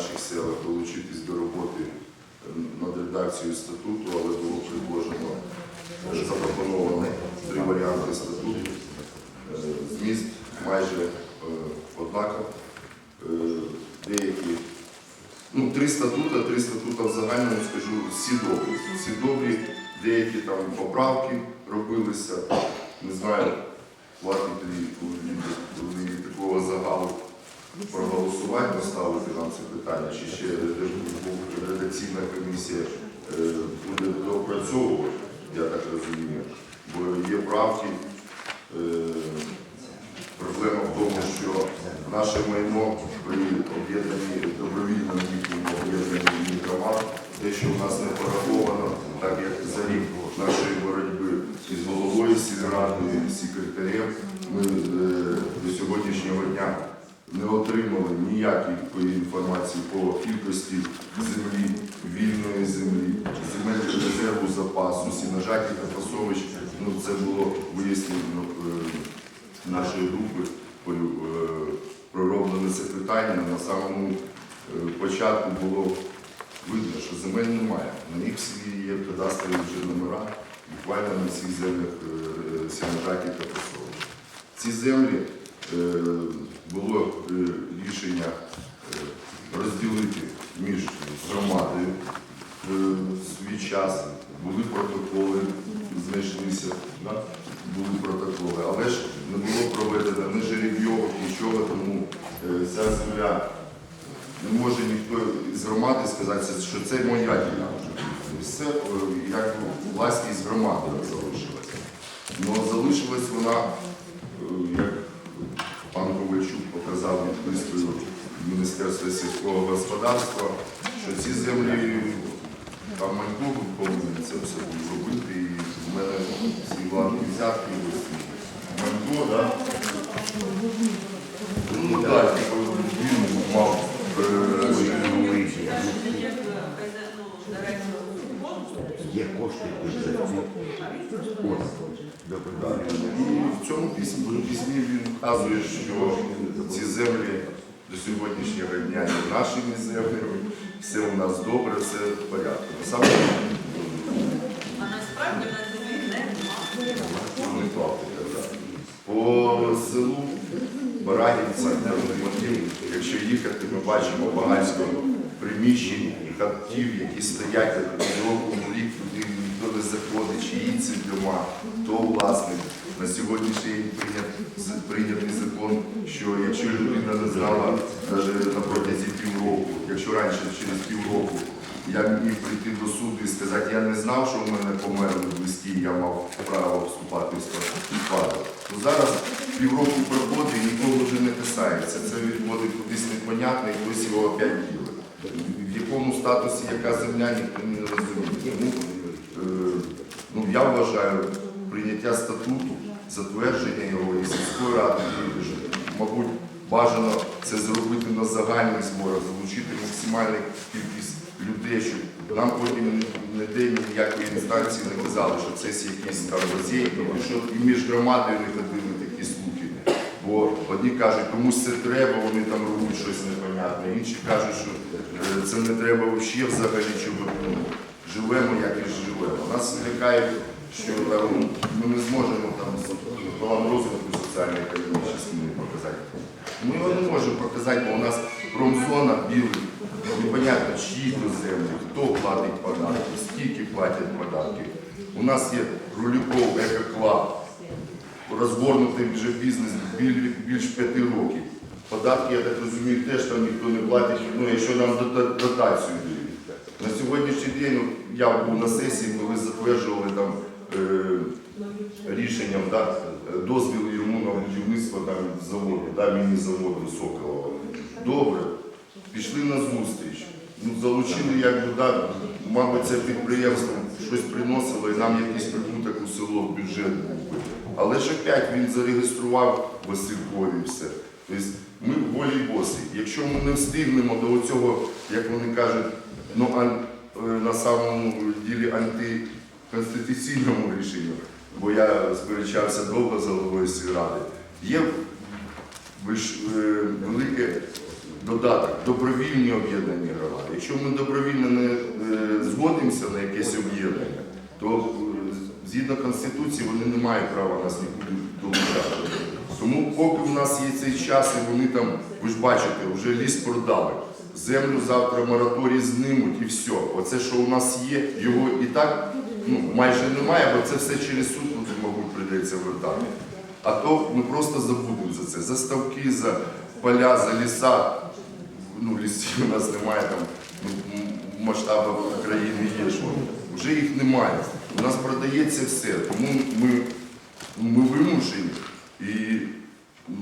наших селах долучитись до роботи е, над редакцією статуту, але було предложено, е, запропоновано три варіанти статуту. Е, Зміст майже однаков. Е, Деякі, ну, три статута, три статута в загальному скажу, всі добрі. Всі добрі, деякі там поправки робилися. Не знаю, у- такого загалу проголосувати, поставити нам це питання, чи ще редакційна комісія е, буде доопрацьовувати, я так розумію. Бо є правки. е, Проблема в тому, що наше майно при об'єднанні добровільному об'єднанні громад, те, що в нас не пораховано, так як за рік нашої боротьби із головою сільради, з секретарем, ми е, до сьогоднішнього дня не отримали ніякої інформації по кількості землі, вільної землі, земельного резерву запасу, сіножаті та пасовищ. Ну, це було вияснено е, нашої групи е, пророблено це питання. На самому е, початку було видно, що земель немає. На них всі є кадастрові вже номера, буквально на всіх землях сіножаті та пасовищ. Ці землі було е, рішення е, розділити між громадою е, свій час. Були протоколи, знайшлися, були протоколи, але ж не було проведено ні жеребйовок, нічого, тому ця земля не може ніхто з громади сказати, що це моя ділянка. Все як власність громади залишилася. Ну, залишилась вона, як відпискою Міністерства сільського господарства, що ці землі там Манькову повинні це все робити. І в мене всі владні взятки. Манько, так? Ну так, типу, він мав е, Є кошти. І в цьому в він вказує, що ці землі до сьогоднішнього дня є нашими землями, все у нас добре, все в порядку. На А насправді на землі не правда. По селу Баранівця, якщо їхати, ми бачимо багатько приміщень і хатів, які стоять з року рік, туди не чиї ці дома, хто власник. На сьогоднішній день прийнят, прийнятий закон, що якщо людина не знала навіть на протязі півроку, якщо раніше через півроку я міг прийти до суду і сказати, я не знав, що в мене померли близькі, я мав право вступати в спадок. То зараз півроку проходить і нікого вже не касається. Це відходить кудись непонятно і хтось його опять ділить. В якому статусі яка земля, ніхто не розуміє. Е, ну, я вважаю, прийняття статуту, затвердження його і сільської ради, мабуть, бажано це зробити на загальних зборах, залучити максимальну кількість людей, щоб нам потім ніде ніякої інстанції не казали, що це якісь там лазейки, і що і між громадою не ходили такі слухи. Бо одні кажуть, комусь це треба, вони там роблять щось непонятне, інші кажуть, що е, це не треба взагалі взагалі, ну, живемо, як і живемо. Нас лякає, що там, ми не зможемо там план розвитку соціально-економічний показати. Ми його не можемо показати, бо у нас промзона біла, непонятно, чиї то землі, хто платить податки, скільки платять податки. У нас є Рулюков, екоклаб, розгорнутий вже бізнес біль- більш п'яти років. Податки, я так розумію, теж там ніхто не платить, ну якщо нам дотацію дають. На сьогоднішній день ну, я був на сесії, коли затверджували там е, рішенням да, дозвіл йому на будівництво там заводу, да, міні-заводу Соколова. Добре, пішли на зустріч. Ну, залучили, якби, да, мабуть, це підприємство щось приносило і нам якийсь прибуток у село в бюджет був. би. Але ж опять він зареєстрував Василькові все. Тобто ми волі босі. Якщо ми не встигнемо до цього, як вони кажуть, ну, ан- е, на самому ділі антиконституційному рішенню, бо я сперечався довго з головою сільради, є е, велике додаток добровільні об'єднані громади. Якщо ми добровільно не е, згодимося на якесь об'єднання, то згідно Конституції вони не мають права нас нікуди долучати. Тому поки в нас є цей час, і вони там, ви ж бачите, вже ліс продали. Землю завтра мораторій знимуть і все. Оце, що у нас є, його і так ну, майже немає, бо це все через суд, ну, мабуть, прийдеться вертати. А то ми просто забудемо за це. За ставки, за поля, за ліса. Ну, лісів у нас немає там ну, в масштабах країни є що. Вже їх немає. У нас продається все. Тому ми, ми вимушені. І,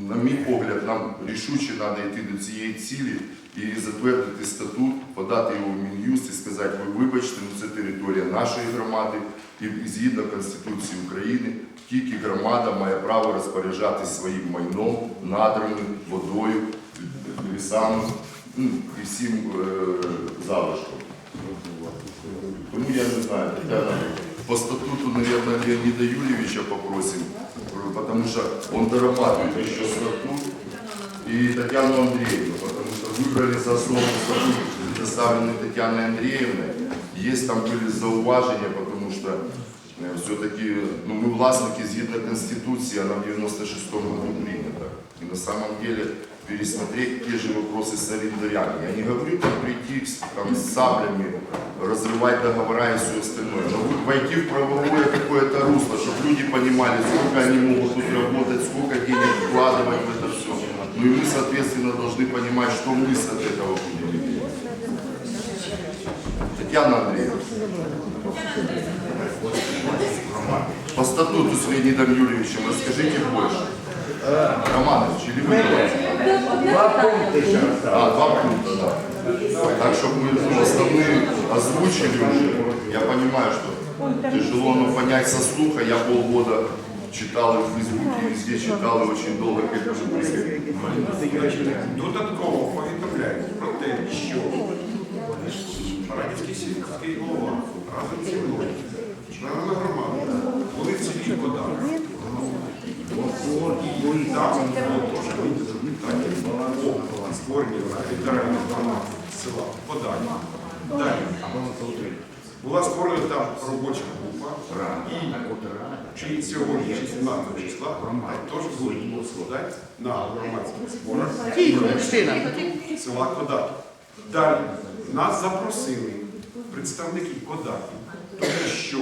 на мій погляд, нам рішуче треба йти до цієї цілі і затвердити статут, подати його в Мін'юст і сказати, ви вибачте, ну це територія нашої громади, і, згідно Конституції України тільки громада має право розпоряджатись своїм майном, надрами, водою, лісами ну, і всім е, залишком. Тому я не знаю, Тетяна, по статуту, наверное, Леонида Юрьевича попросим, э, потому что он дорабатывает еще статут, и Татьяну Андреевну, потому что выбрали за основу статут, предоставленный Татьяной Андреевной. Есть там были зауважения, потому что все-таки ну, мы властники згідно Конституции, она в 96 году принята. И на самом деле пересмотреть те же вопросы с арендарями. Я не говорю там прийти там, с саблями, разрывать договора и все остальное, но войти в правовое какое-то русло, чтобы люди понимали, сколько они могут тут работать, сколько денег вкладывать в это все. Ну и мы, соответственно, должны понимать, что мы с от этого будем иметь. Татьяна Андреевна. По статуту с Леонидом Юрьевичем расскажите больше. Романович, или вы? Два пункти ще раз. А, два пункта, да. Так, чтобы мы ну, основные озвучили уже. Я понимаю, что тяжело но понять со слуха. Я полгода читал и в Фейсбуке, и везде читал, и очень долго к этому приходил. Додатково повідомляють про те, що Радівський сільський голова разом зі мною, членами громади, були в селі Кодар. І там було теж винято питання по створенню територіальної громади села Подання. Далі. Була створена там робоча група, і чи сьогодні, чи 17 числа, теж будуть складати на громадських зборах села Кодаки. Далі нас запросили представники Кодаки, тому що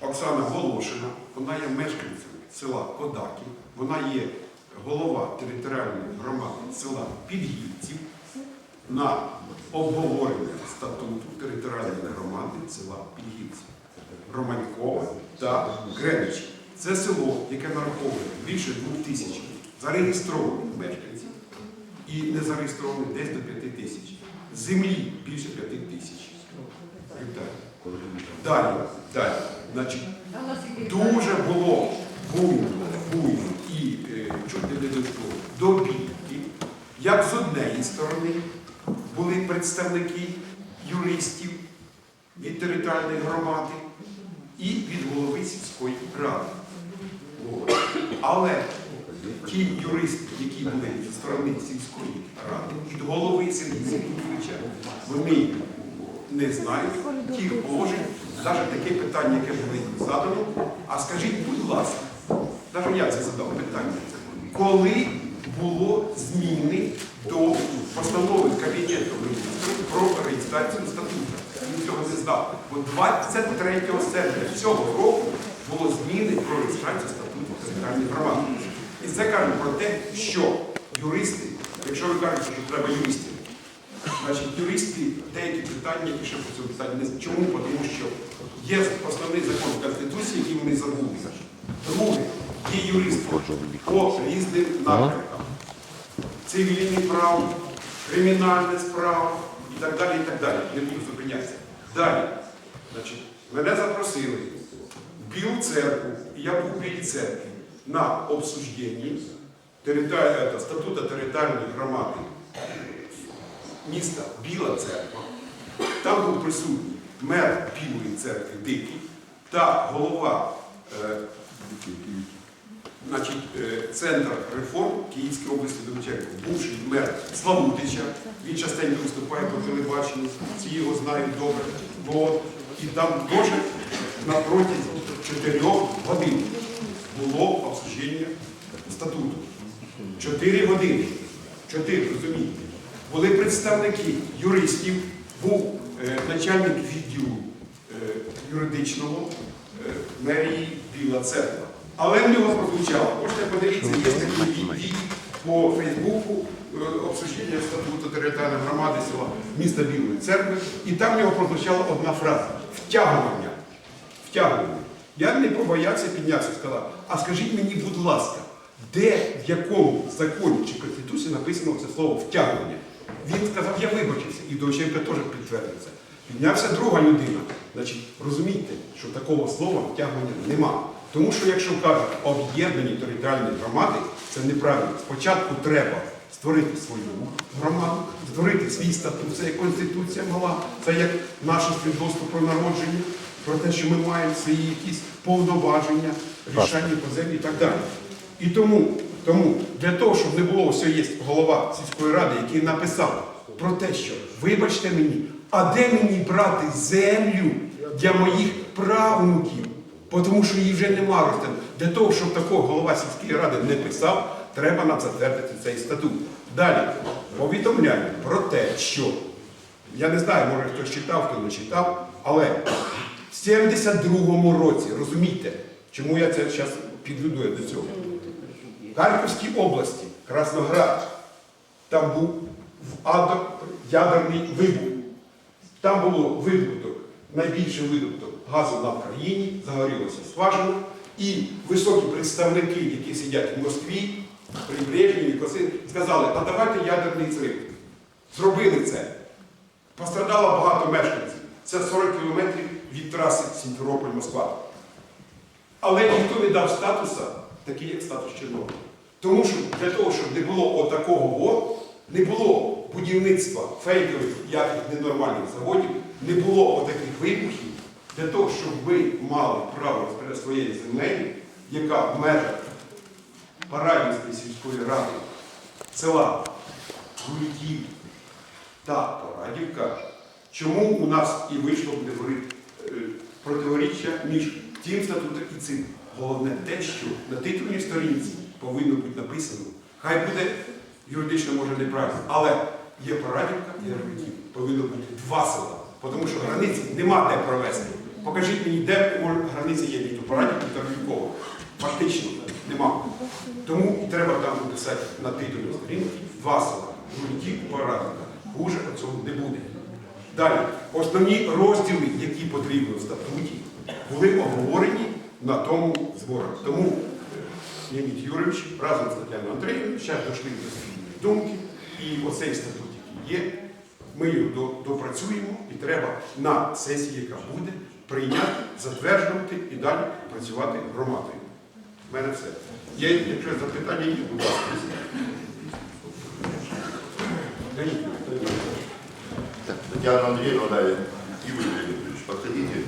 Оксана Волошина, вона є мешканцем села Кодаки, вона є голова територіальної громади села Підгівців на обговорення статуту територіальної громади села Підгівців. Романькова та Греничі. Це село, яке нараховує більше двох тисяч зареєстрованих мешканців і не зареєстрованих десь до п'яти тисяч. Землі більше п'яти тисяч. гектарів. Далі, далі. Значить, дуже було буйно, буйно е, не до бійки, як з однієї сторони були представники юристів від територіальної громади і від голови сільської ради. От. Але ті юристи, які були зі сторони сільської ради, від голови Сергія вони не знають тих положень, навіть таке питання, яке було задано. А скажіть, будь ласка, навіть я це задав питання, коли було зміни до постанови Кабінету міністрів про реєстрацію статуту? Він цього не знав. Бо 23 серпня цього року було зміни про реєстрацію статуту територіальної громади. І це каже про те, що юристи, якщо ви кажете, що треба юристів, значить юристи деякі питання і ще по цьому з- чому? Тому що є основний закон Конституції, який вони забули. Друге, є юристи по різним напрямкам. Цивільне право, кримінальне справа і так далі, і так далі. Не буду зупинятися. Далі. Значить, мене запросили в Білу церкву, і я був у Білій церкві на обсужденні е, статуту територіальної громади міста Біла церква. Там був присутній мер Білої церкви Дикий та голова е, значить, е, центр реформ Київської області Довченко, бувший мер Славутича, він частенько виступає по телебаченню, всі його знають добре. От. І там теж на протязі чотирьох годин було обсуждення статуту. Чотири години. Чотири, розумієте. Були представники юристів, був е, начальник відділу е, юридичного е, мерії Біла Церква. Але в нього прозвучало, можете подивитися, є такі відео по Фейсбуку е, обсуждення статуту територіальної громади села міста Білої церкви, і там в нього прозвучала одна фраза втягування. Втягування. Я не побоявся піднятися і сказав, а скажіть мені, будь ласка, де, в якому законі чи Конституції написано це слово втягування? Він сказав, я вибачився, і Довченко теж підтвердив це. Піднявся друга людина. Значить, розумійте, що такого слова втягування нема. Тому що якщо кажуть об'єднані територіальні громади, це неправильно. Спочатку треба створити свою громаду, створити свій статут, це як конституція мала, це як наше свідоцтво про народження, про те, що ми маємо свої якісь повноваження, рішення по землі і так далі. І тому, тому для того, щоб не було, ось є голова сільської ради, який написав про те, що вибачте мені, а де мені брати землю для моїх правнуків? Тому що її вже нема ростен. Для того, щоб такого голова сільської ради не писав, треба нам затвердити цей статут. Далі повідомляю про те, що я не знаю, може хтось читав, хто не читав, але в 72-му році, розумієте, чому я це зараз підведу до цього? В Харківській області, Красноград, там був в ядерний вибух. Там було видобуток, найбільший видобуток газу на Вкраїні, загорілася скважина, і високі представники, які сидять в Москві, при Брежневі, сказали, а давайте ядерний зрив. Зробили це. Пострадало багато мешканців. Це 40 кілометрів від траси Сімферополь-Москва. Але ніхто не дав статуса, такий як статус Чорнобиля. Тому що для того, щоб не було отакого, от, не було будівництва фейкових яких ненормальних заводів, не було отаких вибухів, для того, щоб ви мали право своєї землі, яка в межах Парадівської сільської ради села Гульків та Порадівка, чому у нас і вийшло буде е, противоріччя між тим статутом і цим. Головне те, що на титульній сторінці повинно бути написано, хай буде юридично може неправильно, але є Порадівка і Гульків. Повинно бути два села, тому що границі нема де провести. Покажіть мені, де може, границя є між Порадівкою та Гулькова. Фактично нема. Тому і треба там написати на титульній сторінці два села. Гульків, Порадівка. Хуже цього не буде. Далі, основні розділи, які потрібні в статуті, були обговорені на тому зборах. Тому Леонід Юрійович разом з Тетяною Андріївною зараз дійшли до спільної думки, і оцей статут, який є, ми його допрацюємо і треба на сесії, яка буде, прийняти, затверджувати і далі працювати громадою. У мене все. Є, якщо запитання є, будь ласка. Леонід Юрійович. Татьяна Андреевна, да, и вы, Леонид Ильич, подходите.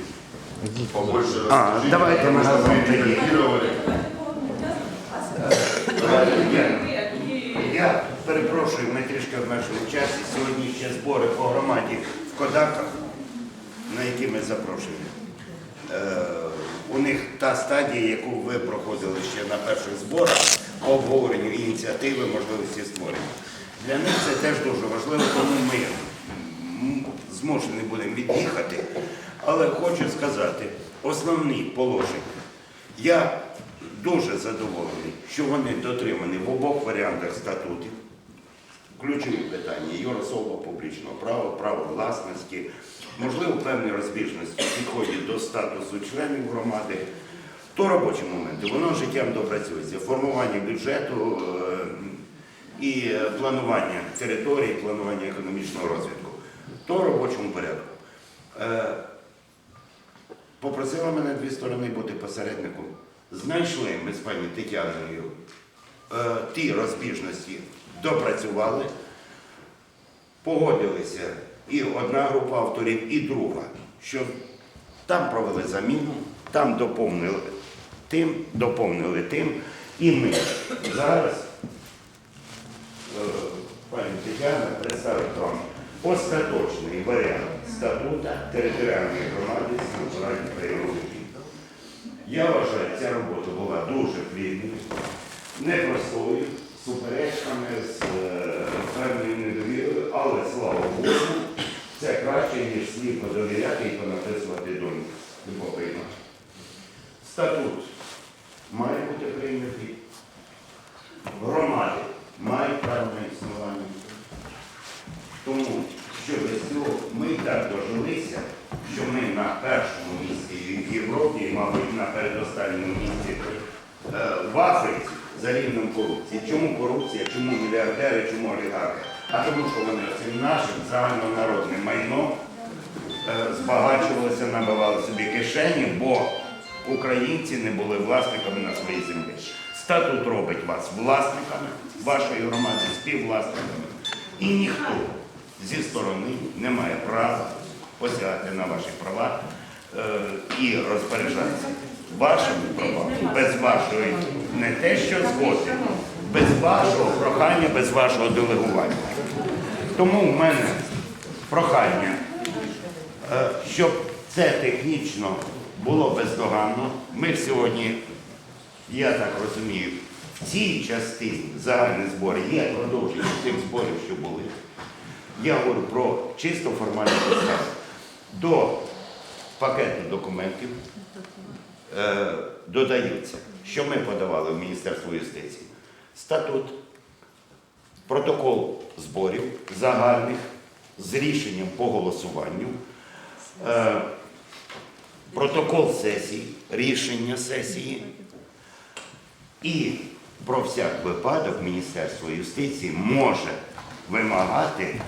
Побольше А, расскажите, давайте потому мы что разом мы тогда. репетировали. Я, я перепрошую, ми трішки обмежили час. І Сьогодні ще збори по громаді в Кодаках, на які ми запрошені. Е, у них та стадія, яку ви проходили ще на перших зборах, по обговоренню ініціативи, можливості створення. Для них це теж дуже важливо, тому ми змушені будемо від'їхати. Але хочу сказати, основні положення. Я дуже задоволений, що вони дотримані в обох варіантах статутів. Ключові питання юрособа публічного права, право власності, можливо, певні розбіжності в підході до статусу членів громади. То робочі моменти, воно життям допрацюється. Формування бюджету е, і планування території, планування економічного розвитку. То робочому порядку. Е, Попросила мене дві сторони бути посередником. Знайшли ми з пані Тетяною е, ті розбіжності, допрацювали, погодилися і одна група авторів, і друга, що там провели заміну, там доповнили тим, доповнили тим. І ми зараз е, пані Тетяна представить вам остаточний варіант статута територіальної громади Станцюральної краєвої. Я вважаю, ця робота була дуже плідною, непростою, з суперечками, з е, певною недовірою, але слава Богу, це краще, ніж сліпо довіряти і понаписувати думку. Статут має бути прийнятий. Громади мають право на існування. Тому що без цього ми і так дожилися, що ми на першому місці в Європі, і, мабуть, на передостанньому місці е, в Африці за рівнем корупції. Чому корупція, чому мільярдери, чому олігархи? А тому, що вони цим нашим загальнонародним майном е, збагачувалися, набивали собі кишені, бо українці не були власниками на своїй землі. Статут робить вас власниками вашої громади, співвласниками. І ніхто зі сторони не має права посягати на ваші права е, і розпоряджатися вашими правами без вашої не те, що згоди, без вашого прохання, без вашого делегування. Тому в мене прохання, е, щоб це технічно було бездоганно. Ми сьогодні, я так розумію, в цій частині загальних зборів є продовження тих зборів, що були. Я говорю про чисто формальні підстави. До пакету документів е, додаються, що ми подавали в Міністерство юстиції. Статут, протокол зборів загальних з рішенням по голосуванню, е, протокол сесії, рішення сесії і про всяк випадок Міністерство юстиції може вимагати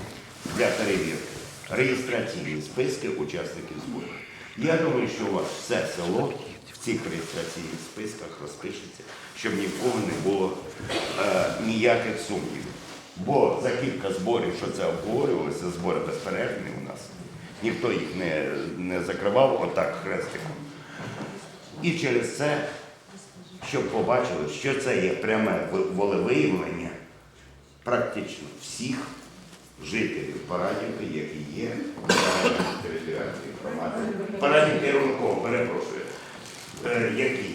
для перевірки реєстраційні списки учасників зборів. Я думаю, що у вас все село в цих реєстраційних списках розпишеться, щоб ні в кого не було е, ніяких сумнівів. Бо за кілька зборів, що це обговорювалося, збори безперервні у нас. Ніхто їх не, не закривав отак хрестиком. І через це, щоб побачили, що це є пряме волевиявлення практично всіх жителів Парадівки, які є членами територіальної громади. Парадівки Рункова, перепрошую, які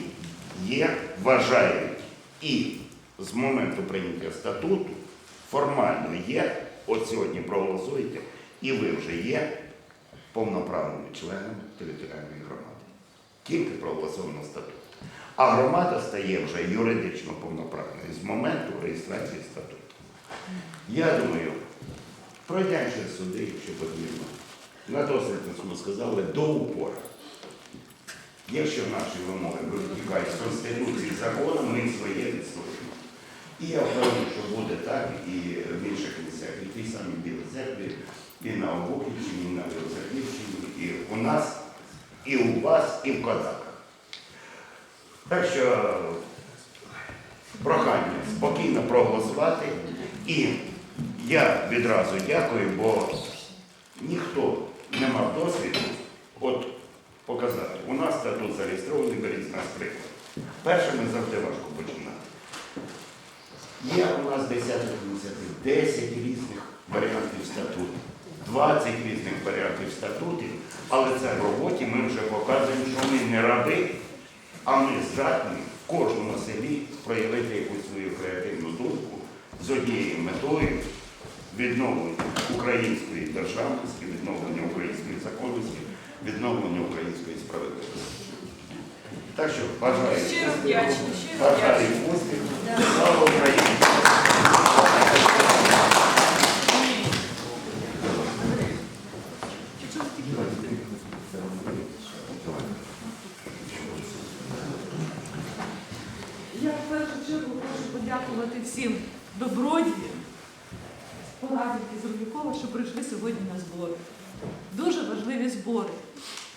є, вважають і з моменту прийняття статуту формально є, от сьогодні проголосуєте, і ви вже є повноправними членами територіальної громади. Тільки проголосовано статут. А громада стає вже юридично повноправною з моменту реєстрації статуту. Я думаю, пройдемо через суди, якщо потрібно. На досвід ми сказали до упора. Якщо наші вимоги витікають з Конституції закону, ми своє відстоюємо. І я впевнений, що буде так і в інших місцях, і в тій самій Білій церкві, і на Обухівщині, і на Білозерківщині, і у нас, і у вас, і в козаках. Так що прохання спокійно проголосувати. І я відразу дякую, бо ніхто не мав досвіду от показати. У нас статут зареєстрований, беріть нас приклад. Першими завжди важко починати. Є у нас десяток ініціатив, 10 різних варіантів статуту, 20 різних варіантів статутів, але це в роботі ми вже показуємо, що ми не раби, а ми здатні в кожному селі проявити якусь свою креативну думку з однією метою відновлення української державності, відновлення української законності, відновлення української справедливості. Так що бажаю бажаю успіху. Слава Україні! Я в першу чергу хочу подякувати всім добродіям з Порадівки з Рубікова, що прийшли сьогодні на збори. Дуже важливі збори.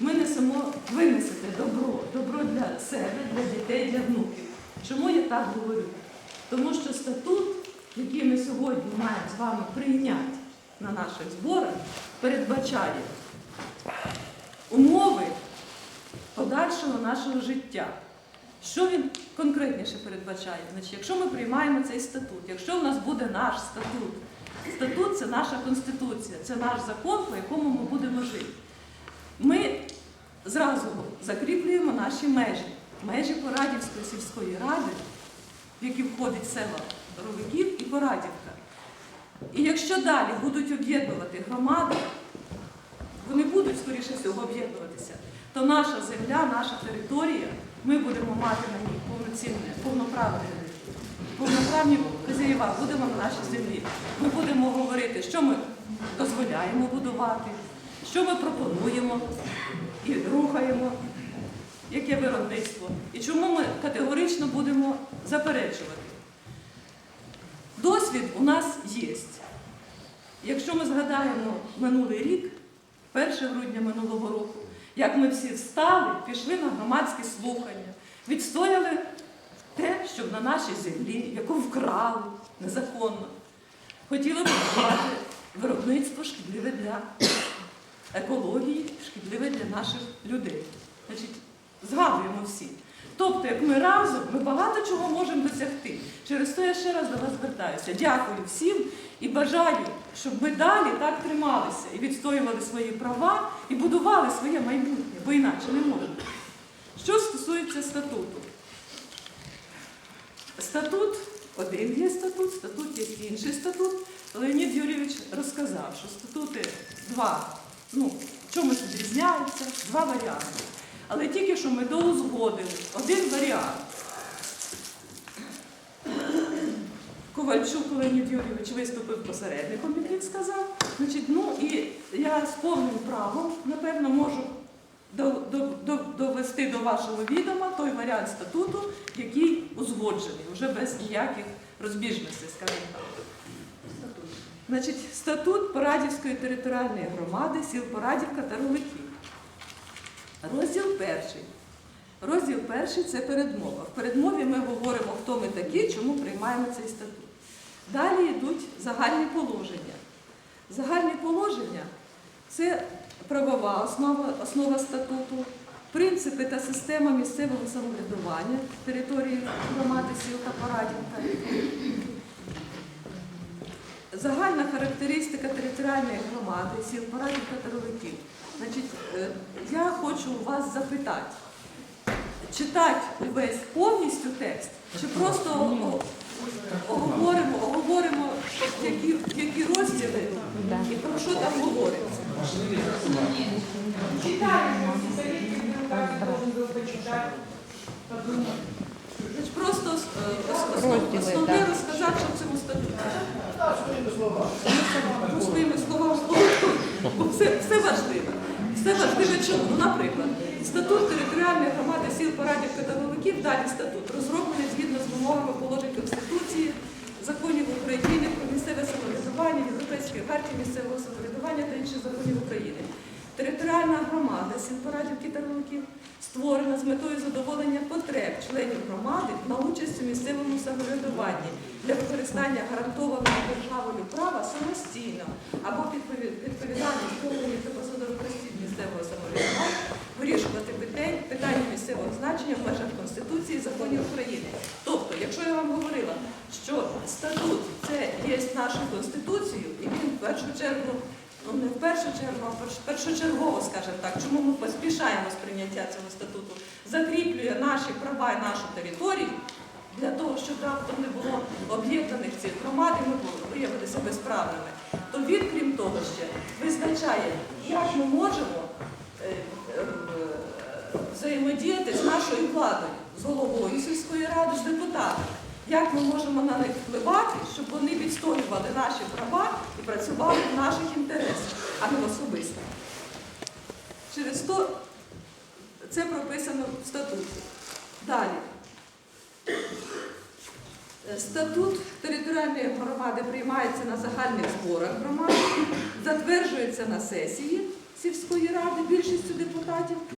Ми несемо, ви несете добро, добро для себе, для дітей, для внуків. Чому я так говорю? Тому що статут, який ми сьогодні маємо з вами прийняти на наших зборах, передбачає умови подальшого нашого життя. Що він конкретніше передбачає? Значить, якщо ми приймаємо цей статут, якщо в нас буде наш статут, статут це наша конституція, це наш закон, по якому ми будемо жити. Ми зразу закріплюємо наші межі, межі Порадівської сільської ради, в які входить села Ровиків і Порадівка. І якщо далі будуть об'єднувати громади, вони будуть, скоріше всього, об'єднуватися, то наша земля, наша територія, ми будемо мати на ній повноцінне, повноправне, повноправні хазяїва будемо на нашій землі. Ми будемо говорити, що ми дозволяємо будувати, що ми пропонуємо і рухаємо, яке виробництво, і чому ми категорично будемо заперечувати. Досвід у нас є. Якщо ми згадаємо минулий рік, 1 грудня минулого року, як ми всі встали, пішли на громадські слухання, відстояли те, щоб на нашій землі, яку вкрали незаконно, хотіли будувати виробництво шкідливе для екології, шкідливе для наших людей. Значить, згадуємо всі. Тобто, як ми разом, ми багато чого можемо досягти. Через те я ще раз до вас звертаюся. Дякую всім і бажаю, щоб ми далі так трималися і відстоювали свої права і будували своє майбутнє, бо інакше не можна. Що стосується статуту. Статут, один є статут, статут є інший статут. Леонід Юрійович розказав, що статути два, ну, чомусь відрізняються, два варіанти. Але тільки що ми доузгодили один варіант. Ковальчук Леонід Юрійович виступив посередником, як він сказав. Значить, ну і я з повним правом, напевно, можу довести до вашого відома той варіант статуту, який узгоджений, вже без ніяких розбіжностей, скажімо так. Значить, статут Порадівської територіальної громади сіл Порадівка та Роликів. Розділ перший. Розділ перший це передмова. В передмові ми говоримо, хто ми такі, чому приймаємо цей статут. Далі йдуть загальні положення. Загальні положення це правова основа, основа статуту, принципи та система місцевого самоврядування території громади сіл та Порадівка. Загальна характеристика територіальної громади сіл Порадівка та Ровиків. Значить, е, я хочу у вас запитати, читати увесь повністю текст, чи просто оговоримо, оговоримо які, які розділи і про що там говориться. Читаємо, должен був почитати, подумати. Просто е, ос- основ- основне розказати, в цьому статуті. Ну, своїми словами, все, все важливе. Все важливе чому? Ну, наприклад, статут територіальної громади сіл Порадівка та далі статут, розроблений згідно вимогами положень Конституції, законів України про місцеве самоврядування, Європейської хартії місцевого самоврядування та інших законів України. Територіальна громада сіл Порадівки та Великів створена з метою задоволення потреб членів громади на участь у місцевому самоврядуванні для використання гарантованого державою права самостійно або відповідальність органів та посадових осіб місцевого самоврядування вирішувати питання місцевого значення в межах Конституції і законів України. Тобто, якщо я вам говорила, що статут це є нашою конституцією, і він в першу чергу. Ну, не в першу чергу, а першочергово, скажімо так, чому ми поспішаємо з прийняття цього статуту, закріплює наші права і нашу територію для того, щоб раптом не було об'єднаних цих громад і ми виявили себе безправними, то він, крім того, ще визначає, як ми можемо е, е, взаємодіяти з нашою владою, з головою сільської ради, з депутатами. Як ми можемо на них впливати, щоб вони відстоювали наші права і працювали в наших інтересах, а не в особистих. Через то це прописано в статуті. Далі. Статут територіальної громади приймається на загальних зборах громади, затверджується на сесії сільської ради більшістю депутатів